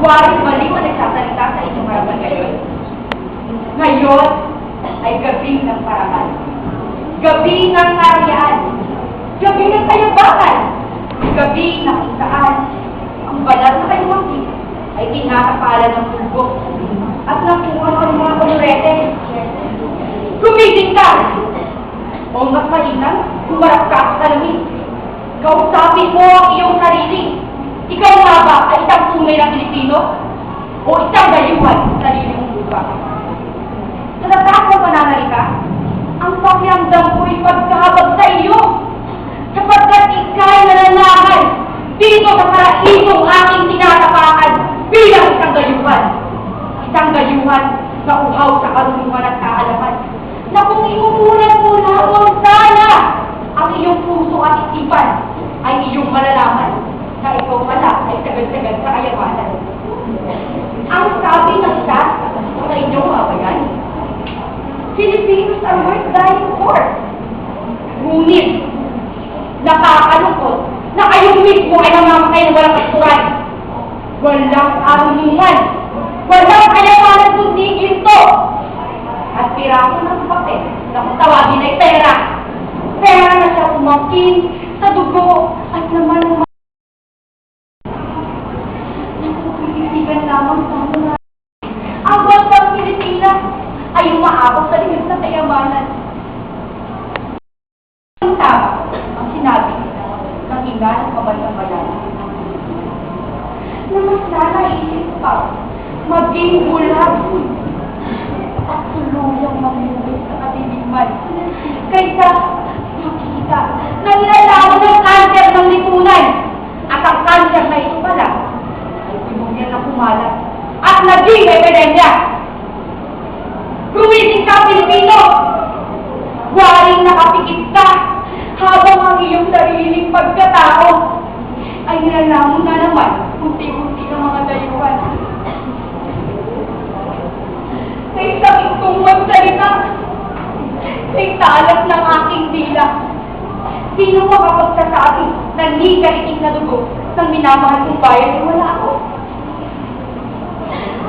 mali pa nagsasalita sa inyong harapan ngayon. Ngayon ay gabi ng parangal. Gabi ng karayaan. Gabi ng kayabangan. Gabi na kung ang balat na kayumangki ay tinakapalan ng tugok at nakuha ng mga kolorete. Gumising ka! O mas mainam, humarap ka sa salamin. Kausapin mo ang iyong sarili. Ikaw nga ba ay isang tunay na Pilipino? O isang dayuhan sa sarili mong lupa? Sa natakong pananalika, ang pakiramdam ko'y pagkahabag sa iyo. Sapagkat ika'y nananahan dito sa paraisong aking tinatapakan bilang isang dayuhan. Isang dayuhan na uhaw sa karunungan at kaalaman na kung iuulan mo lamang sana ang iyong puso at isipan ay iyong malalaman na ikaw pala ay tagal-tagal sa kayamanan. Ang sabi ng isa sa inyong mga bayan, Dying for. Ngunit, nakakalungkot na kayo mismo ay namamatay ng walang kasuran. Walang arunungan. Walang kayamanan kundi ginto. At piraso ng papel na kung tawagin ay pera. Pera na siya umangkin sa dugo at laman ng mga Nakukilisigan lamang sa mga ang bansang Pilipinas ay umaabot sa limit ng kayamanan. Ang tama ang sinabi ng ina ng kabansang bayan. Na mas nanaisip pa maging bulabon at tuluyang mamuhay sa katiliman kaysa makita na nilalaman ng kanser ng lipunan at ang kanser na ito pala ay pinugyan na kumalat at naging epidemya. Gumising ka, Pilipino! Waring nakapikit ka habang ang iyong sariling pagkatao ay nilalamon na naman kunti-kunti ng mga dayuhan. Sa isang kong magsalita, sa talas ng aking dila, sino makapagsasabi na hindi kaiting na dugo ng minamahal kong bayan ay wala ako?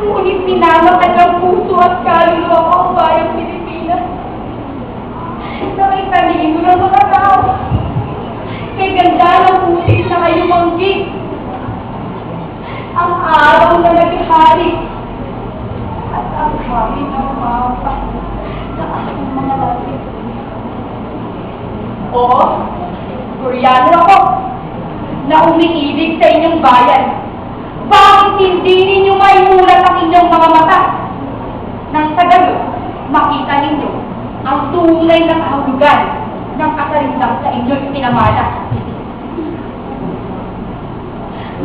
Ngunit minamatag ang puso at kaluluwa ko ang bayang Pilipinas. Nakita niyo ng mga tao. Kay ganda ng pusis na kayo manggig. Ang araw na naghihari. Koreano ako na umiibig sa inyong bayan. Bakit hindi ninyo maimulat ang inyong mga mata? Nang sa gayon, makita ninyo ang tunay na kahulugan ng kasarisang sa inyong pinamana.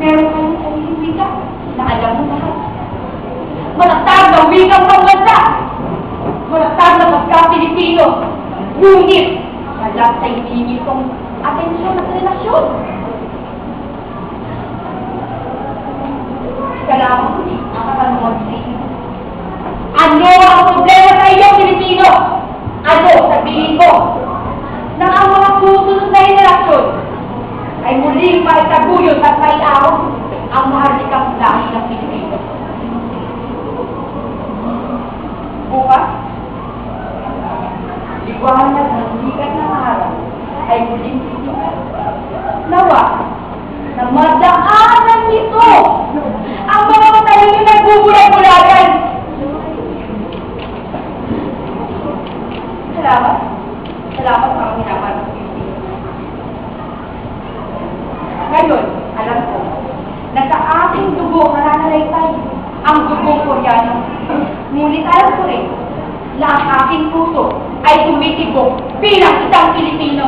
Meron kayong sariling wika na alam mo lahat. Malatag na wikang pangbansa. Malatag na pagka-Pilipino. Ngunit, alam sa hindi itong atensyon at relasyon. Po ang katanungan sa. Ano ang problema sa iyo, Pilipino? Ano, sabihin ko, na ang mga susunod na henerasyon ay muling maitaguyod at maiahon ang maharlikang lahi ng Pilipino. Bukas, liwanag ng sikat ng araw ay muling sisikat. Nawa, na madaanan nito ang mga matalim na nagbubulag-bulagan. Salamat. Salamat sa mga minapan. Ngayon, alam ko, na sa ating dugo mananalaytay ang dugong koreano. Ngunit alam ko rin na ang aking puso ay tumitibok bilang isang Pilipino.